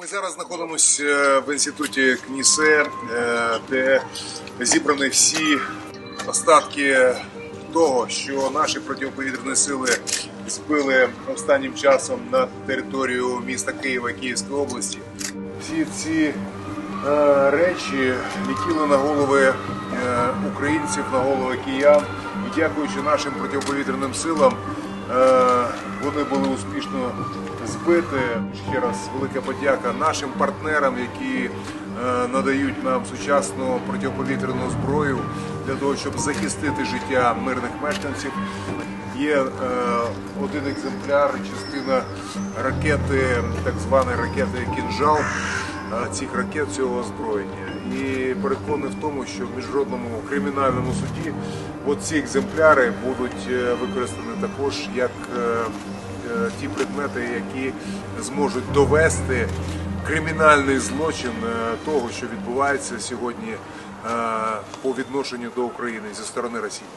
Ми зараз знаходимося е, в інституті КНІСЕ, е, де зібрані всі остатки того, що наші протиповітряні сили збили останнім часом на територію міста Києва Київської області. Всі ці е, речі летіли на голови українців, на голови киян. І дякуючи нашим протиповітряним силам, вони були успішно збити. Ще раз велика подяка нашим партнерам, які е, надають нам сучасну протиповітряну зброю для того, щоб захистити життя мирних мешканців. Є е, один екземпляр, частина ракети, так званої ракети Кінжал е, цих ракет цього озброєння. І переконаний в тому, що в міжнародному кримінальному суді ці екземпляри будуть е, використані також як е, е, ті предмети, які зможуть довести кримінальний злочин того, що відбувається сьогодні по відношенню до України зі сторони Росії.